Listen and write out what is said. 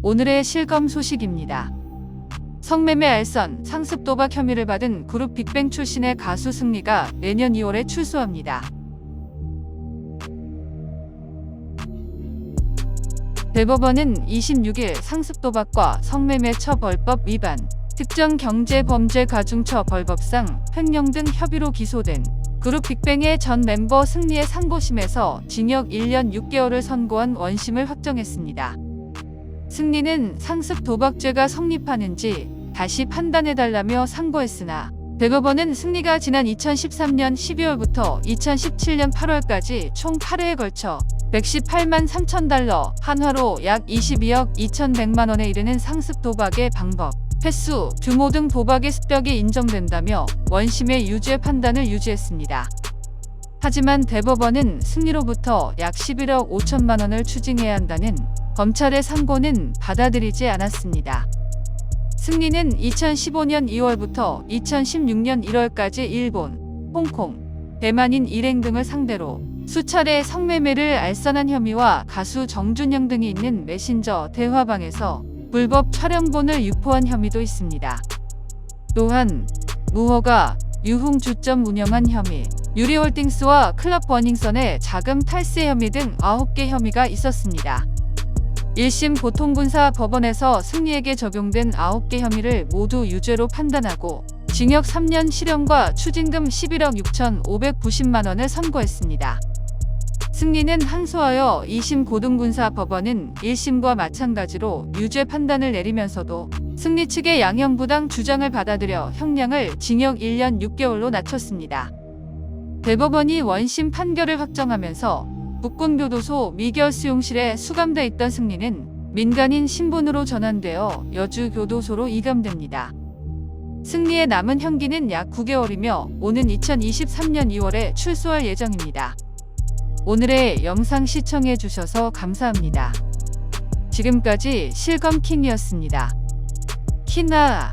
오늘의 실검 소식입니다. 성매매 알선, 상습 도박 혐의를 받은 그룹 빅뱅 출신의 가수 승리가 내년 2월에 출소합니다. 대법원은 26일 상습 도박과 성매매 처벌법 위반, 특정 경제 범죄 가중처 벌법상 횡령 등 협의로 기소된 그룹 빅뱅의 전 멤버 승리의 상고심에서 징역 1년 6개월을 선고한 원심을 확정했습니다. 승리는 상습 도박죄가 성립하는지 다시 판단해달라며 상고했으나 대법원은 승리가 지난 2013년 12월부터 2017년 8월까지 총 8회에 걸쳐 118만 3천 달러, 한화로 약 22억 2,100만 원에 이르는 상습 도박의 방법, 횟수, 규모 등 도박의 습격이 인정된다며 원심의 유죄 판단을 유지했습니다. 하지만 대법원은 승리로부터 약 11억 5천만 원을 추징해야 한다는 검찰의 상고는 받아들이지 않았습니다. 승리는 2015년 2월부터 2016년 1월까지 일본, 홍콩, 대만인 일행 등을 상대로 수차례 성매매를 알선한 혐의와 가수 정준영 등이 있는 메신저 대화방에서 불법 촬영본을 유포한 혐의도 있습니다. 또한 무허가 유흥 주점 운영한 혐의, 유리홀딩스와 클럽 버닝썬의 자금 탈세 혐의 등 9개 혐의가 있었습니다. 1심 보통군사 법원에서 승리에게 적용된 9개 혐의를 모두 유죄로 판단하고 징역 3년 실형과 추징금 11억 6,590만 원을 선고했습니다. 승리는 항소하여 2심 고등군사 법원은 1심과 마찬가지로 유죄 판단을 내리면서도 승리 측의 양형부당 주장을 받아들여 형량을 징역 1년 6개월로 낮췄습니다. 대법원이 원심 판결을 확정하면서 북군교도소 미결 수용실에 수감돼 있던 승리는 민간인 신분으로 전환되어 여주 교도소로 이감됩니다. 승리의 남은 형기는 약 9개월이며 오는 2023년 2월에 출소할 예정입니다. 오늘의 영상 시청해 주셔서 감사합니다. 지금까지 실검킹이었습니다. 키나